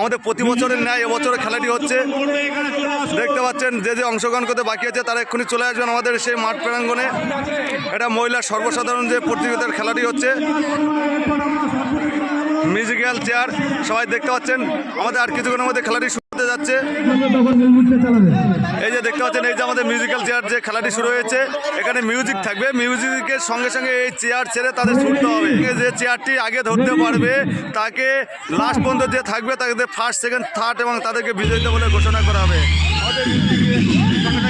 আমাদের প্রতি বছরের ন্যায় এবছর খেলাটি হচ্ছে। দেখতে পাচ্ছেন, যে যে অংশগ্রহণ করতে বাকি আছে তারা এক্ষুনি চলে আসবেন আমাদের সেই মাঠ প্রাঙ্গনে এটা মহিলা সর্বসাধারণ যে প্রতিযোগিতার খেলাটি হচ্ছে। মিউজিক্যাল চেয়ার সবাই দেখতে পাচ্ছেন, আমাদের আর কিছুক্ষণের মধ্যে খেলাটি শুরু হতে যাচ্ছে। এই যে দেখতে পাচ্ছেন, এই যে আমাদের মিউজিক্যাল চেয়ার যে খেলাটি শুরু হয়েছে, এখানে মিউজিক থাকবে। মিউজিকের সঙ্গে সঙ্গে এই চেয়ার ছেড়ে তাদের ছুটতে হবে। যে চেয়ারটি আগে ধরতে পারবে, তাকে লাস্ট পর্যন্ত যে থাকবে, তাকে ফার্স্ট সেকেন্ড থার্ড এবং তাদেরকে বিজয়িতা বলে ঘোষণা করা হবে।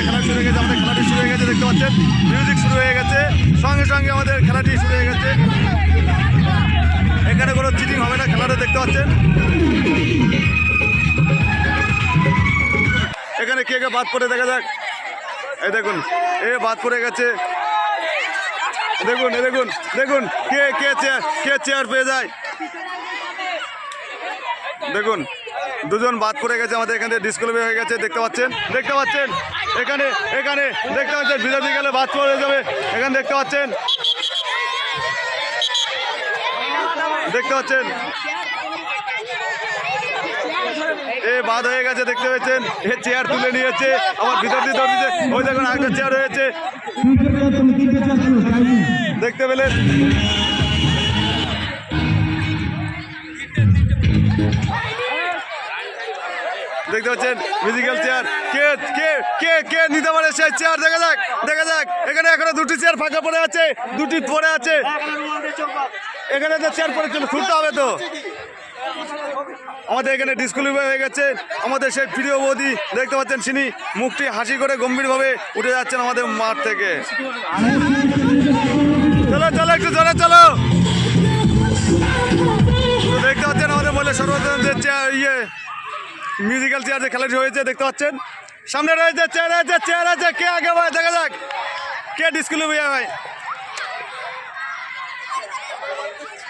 খেলা শুরু হয়ে গেছে, আমাদের খেলাটি শুরু হয়ে গেছে, দেখতে পাচ্ছেন? মিউজিক শুরু হয়ে গেছে। সঙ্গে সঙ্গে আমাদের খেলাটি শুরু হয়ে গেছে। এখানে কোনো চিটিং হবে না, খেলাটা দেখতে পাচ্ছেন? এখানে কে কে বাদ পড়ে, দেখা যাক। এই দেখুন, এ বাদ পড়ে গেছে। দেখুন দেখুন দেখুন, কে কে চেয়ার কে চেয়ার পেয়ে যায়। দেখুন, দুজন বাদ পড়ে গেছে, আমাদের এখানে ডিসকুলিফাই হয়ে গেছে, দেখতে পাচ্ছেন? দেখতে পাচ্ছেন? এখানে এখানে, দেখতে পাচ্ছেন? বিরোধী গেলে বাদ পড়ে যাবে। এখানে দেখতে পাচ্ছেন? দেখতে পাচ্ছেন এ বাদ হয়ে গেছে, দেখতে পেয়েছেন? এ চেয়ার তুলে নিয়েছে আমার ভিতর দিয়ে দিচ্ছে। ওই দেখুন একটা চেয়ার হয়েছে দেখতে পেলেন? দেখতে পাচ্ছেন? মিউজিক্যাল চেয়ার কে কে কে কে নিতে পারে সেই চেয়ার দেখা যাক দেখা যাক। এখানে এখনও দুটি চেয়ার ফাঁকা পড়ে আছে, দুটি পড়ে আছে। এখানে যে চেয়ার পড়েছিল খুলতে হবে তো। আমাদের এখানে ডিসকুলিফাই হয়ে গেছে। আমাদের সেই প্রিয় বৌদি, দেখতে পাচ্ছেন তিনি মুখটি হাসি করে গম্ভীরভাবে উঠে যাচ্ছেন আমাদের মাঠ থেকে। চলো চলো, একটু জোরে চলো। দেখতে পাচ্ছেন আমাদের বলে চেয়ার ইয়ে মিউজিক্যাল চেয়ার যে খেলাটি হয়েছে, দেখতে পাচ্ছেন? সামনে রয়েছে চেয়ার আছে চেয়ার আছে কে আগে দেখা যাক। কে ডিসকুলিফাই ভাই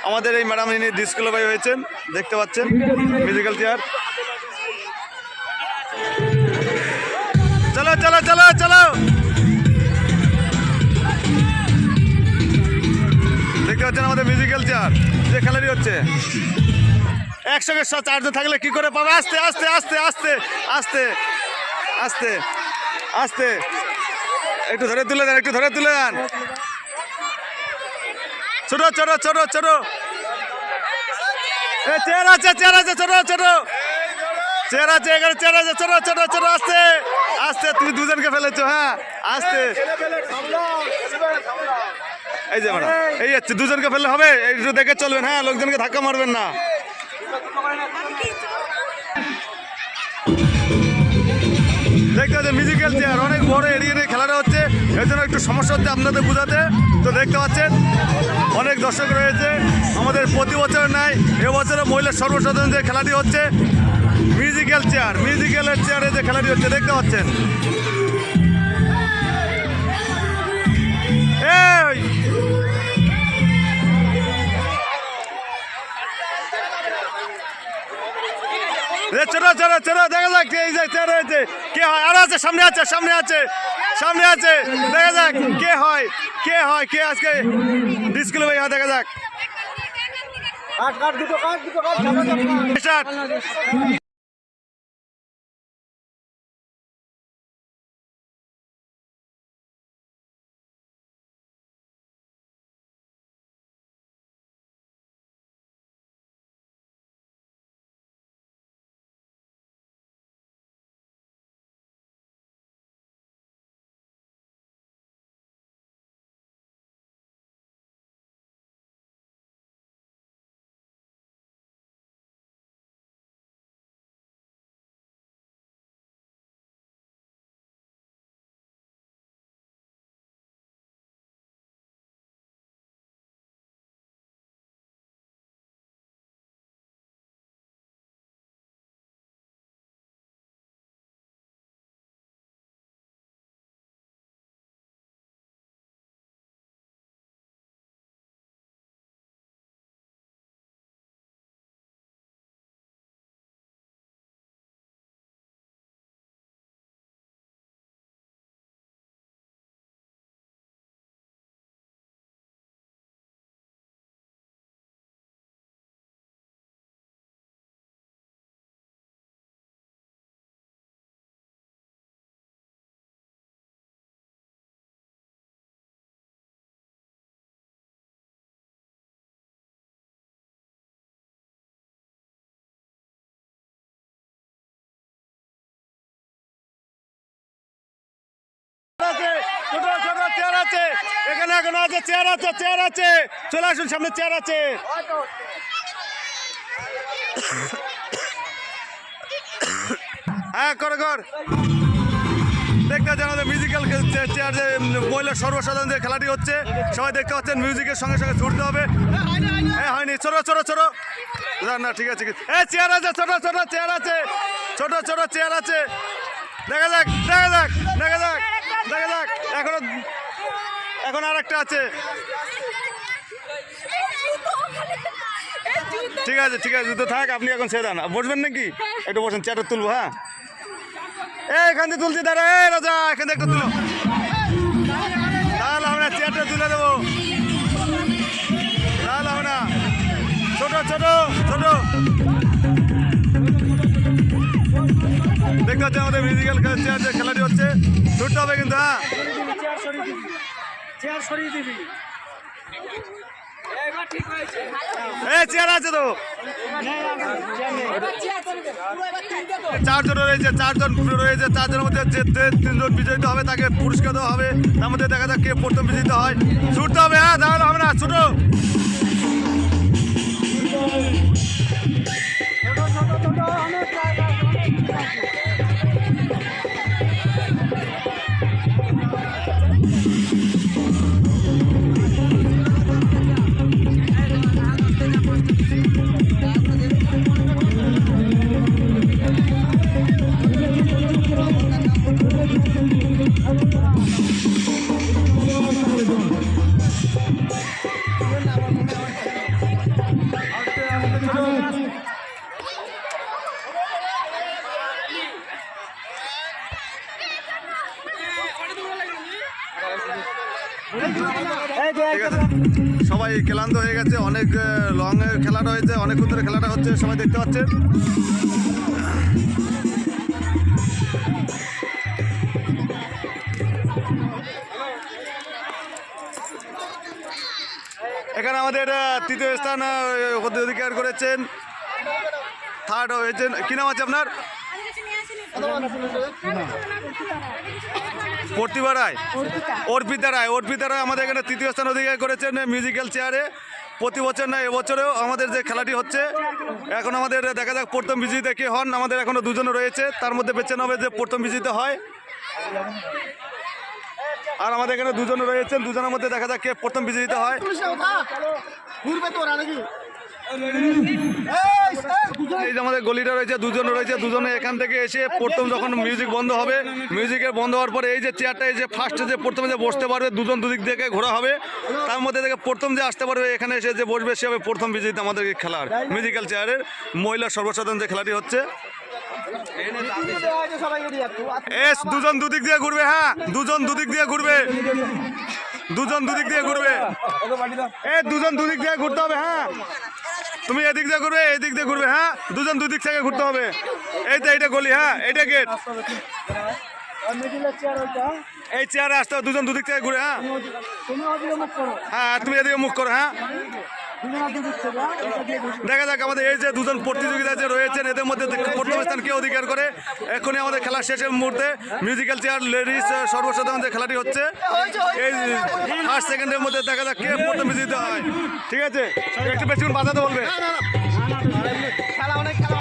আমাদের এই ম্যাডাম ইনি ডিসকুলিফাই হয়েছেন, দেখতে পাচ্ছেন মিউজিক্যাল চেয়ার চলো চলো চলো চলো। দেখতে পাচ্ছেন আমাদের মিউজিক্যাল চেয়ার যে খেলাটি হচ্ছে। একসঙ্গে চারজন থাকলে কি করে পাবে? আস্তে আস্তে আস্তে আস্তে আস্তে আস্তে আস্তে। একটু ধরে তুলে দেন, একটু ধরে তুলে দেন। ছোট ছোট ছোট ছোট। চেয়ার আছে চেয়ার আছে, ছোট ছোট। চেয়ার আছে, এখানে চেয়ার আছে, ছোট ছোট ছোট, আসতে। আসতে, তুমি দুজনকে ফেলেছো হ্যাঁ আসতে। এই যে ম্যাডাম, এই যাচ্ছে দুজনকে ফেললে হবে একটু দেখে চলবেন হ্যাঁ লোকজনকে ধাক্কা মারবেন না। এর জন্য একটু সমস্যা হচ্ছে আপনাদের বোঝাতে। তো দেখতে পাচ্ছেন, অনেক দর্শক রয়েছে। আমাদের প্রতি বছর নাই এবছরে মহিলা সর্বসাধারণ যে খেলাটি হচ্ছে মিউজিক্যাল চেয়ার মিউজিক্যালের চেয়ারে যে খেলাটি হচ্ছে, দেখতে পাচ্ছেন। এই! চলো চলো চলো, দেখা যাক, এই কে হয়? আর আছে, সামনে আছে সামনে আছে। সামনে আছে। দেখা যাক কে হয় কে হয় কে আজকে ডিসকুলিফাই হয় দেখা যাক। কাট কাট দুটো কাট দুটো কাট এখানে এখনও আছে চেয়ার আছে চেয়ার আছে। চলে আসুন, সামনে চেয়ার আছে। হ্যাঁ কর কর দেখতে পাচ্ছেন মিউজিক্যাল চেয়ার মহিলা সর্বসাধারণ যে খেলাটি হচ্ছে, সবাই দেখতে পাচ্ছেন মিউজিকের সঙ্গে সঙ্গে ছুটতে হবে। এ হয়নি ছোট ছোট ছোট না ঠিক আছে এ চেয়ার আছে, ছোট ছোট চেয়ার আছে। ছোট ছোট চেয়ার আছে। দেখা যাক দেখা যাক দেখা যাক এখনও এখন আর একটা আছে। ঠিক আছে ঠিক আছে জুতো থাক আপনি এখন ছেড়ে দেন। বসবেন নাকি? একটু বসেন চেয়ারটা তুলবো হ্যাঁ? এখান থেকে তুলছি দাঁড়া এই রাজা এখান থেকে একটু তুলো। আমরা চেয়ারটা তুলে দেবো। হবে না। ছোট ছোট ছোট। দেখতে পাচ্ছি আমাদের মিউজিক্যাল চেয়ার যে খেলাটি হচ্ছে। ছুটতে হবে কিন্তু হ্যাঁ? চেয়ার সরিয়ে দিবি। চেয়ার আছে তো। চারজন রয়েছে চারজন রয়েছে, চারজনের মধ্যে যে তিনজন বিজয়িত হবে, তাকে পুরস্কার দেওয়া হবে। তার মধ্যে দেখা যাক কে প্রথম বিজয়িত হয়। ছুটতে হবে হ্যাঁ তাহলে হবে না, ছোট। সবাই ক্লান্ত হয়ে গেছে অনেক লং খেলাটা হয়েছে অনেকক্ষণ ধরে খেলাটা হচ্ছে সবাই দেখতে পাচ্ছেন। এখানে আমাদের তৃতীয় স্থান অধিকার করেছেন। থার্ড হয়েছেন। কি নাম আছে আপনার? প্রতিভা রায়। অর্পিতা রায়। অর্পিতা রায় আমাদের এখানে তৃতীয় স্থান অধিকার করেছেন মিউজিক্যাল চেয়ারে প্রতি বছর না, এবছরেও আমাদের যে খেলাটি হচ্ছে, এখন আমাদের, দেখা যাক, প্রথম বিজয়ীতে কে হন। আমাদের এখনও দুজনে রয়েছে। তার মধ্যে বেছে নেবে যে প্রথম বিজয়ীতে হয়। আর আমাদের এখানে দুজন রয়েছেন দুজনের মধ্যে দেখা যাক কে প্রথম বিজয়ীতে হয়। এই যে আমাদের গলিটা রয়েছে দুজন রয়েছে দুজনে এখান থেকে এসে প্রথম যখন মিউজিক বন্ধ হবে মিউজিকের বন্ধ হওয়ার পরে এই যে চেয়ারটা এই যে ফার্স্টে যে প্রথমে যে বসতে পারবে দুজন দুদিক থেকে ঘোরা হবে। তার মধ্যে থেকে প্রথম যে আসতে পারবে এখানে এসে যে বসবে সে হবে প্রথম বিজয়ীতে আমাদের এই খেলার। মিউজিক্যাল চেয়ারের মহিলা সর্বসাধারণ যে খেলাটি হচ্ছে। এস দুজন দুদিক দিয়ে ঘুরবে হ্যাঁ? দুজন দুদিক দিয়ে ঘুরবে। দুজন দুদিক দিয়ে ঘুরবে। এ দুজন দুদিক দিয়ে ঘুরতে হবে হ্যাঁ? তুমি এদিক দিয়ে ঘুরবে এদিক দিয়ে ঘুরবে হ্যাঁ? দুজন দুদিক থেকে ঘুরতে হবে। এই তো এইটা গলি হ্যাঁ? এইটা গেট এই চেয়ারে আসতে হবে দুজন দুদিক থেকে ঘুরে হ্যাঁ? তুমি ওদিকে মুখ করো হ্যাঁ তুমি এদিকে মুখ করো হ্যাঁ? দেখা যাক আমাদের এই যে দুজন প্রতিযোগিতা যে রয়েছেন, এদের মধ্যে প্রথম স্থান কে অধিকার করে? এখনই আমাদের খেলার শেষের মুহূর্তে। মিউজিক্যাল চেয়ার লেডিস সর্বসাধারণ যে খেলাটি হচ্ছে, এই ফার্স্ট সেকেন্ডের মধ্যে দেখা যাক কে প্রথম বিজিত হয়। ঠিক আছে? একটু বেশিক্ষণ বাজাতে বলবে। খেলা খেলা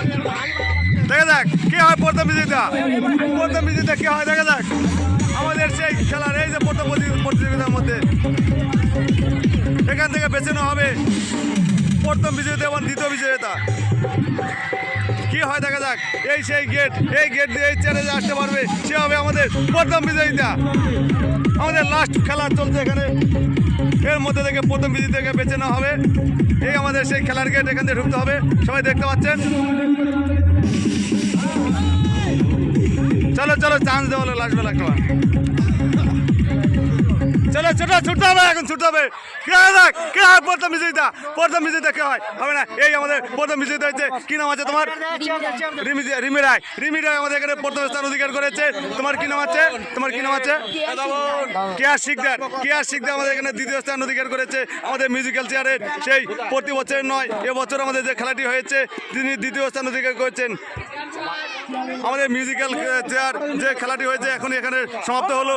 দেখা যাক কে হয় প্রথম বিজয়িতা প্রথম বিজয়িতা কে হয়? দেখা যাক। আমাদের সেই খেলার এই যে প্রথম প্রতিযোগিতার মধ্যে। হবে। প্রথম বিজয়িতা এবং দ্বিতীয় বিজয়িতা। কি হয় দেখা যাক। এই সেই গেট এই গেট দিয়ে এই চ্যালেঞ্জে আসতে পারবে। সে হবে আমাদের প্রথম বিজয়িতা। আমাদের লাস্ট খেলা চলছে এখানে। এর মধ্যে থেকে প্রথম বিজয়ীতাকে বেছে নেওয়া হবে। এই আমাদের সেই খেলার গেট এখান থেকে ঢুকতে হবে। সবাই দেখতে পাচ্ছেন? চলো চলো চান্স দেওয়া হলো বেলা একটা চলো ছোট ছুটতে হবে, এখন ছুটতে হবে। কে দেখ কে হয় প্রথম বিজয়িতা প্রথম বিজয়িতা কে হয়। হবে না? এই আমাদের প্রথম বিজয়িতা হচ্ছে কি নাম আছে তোমার? রিমি রিমি রায়। রিমি রায় আমাদের এখানে প্রথম স্থান অধিকার করেছে। তোমার কি নাম আছে? তোমার কি নাম আছে? কেয়ার শিকদার। কেয়ার শিকদার আমাদের এখানে দ্বিতীয় স্থান অধিকার করেছে আমাদের মিউজিক্যাল চেয়ারের সেই প্রতি বছরের নয় এবছর আমাদের যে খেলাটি হয়েছে, তিনি দ্বিতীয় স্থান অধিকার করেছেন। আমাদের মিউজিক্যাল চেয়ার যে খেলাটি হয়েছে এখন এখানে সমাপ্ত হলো।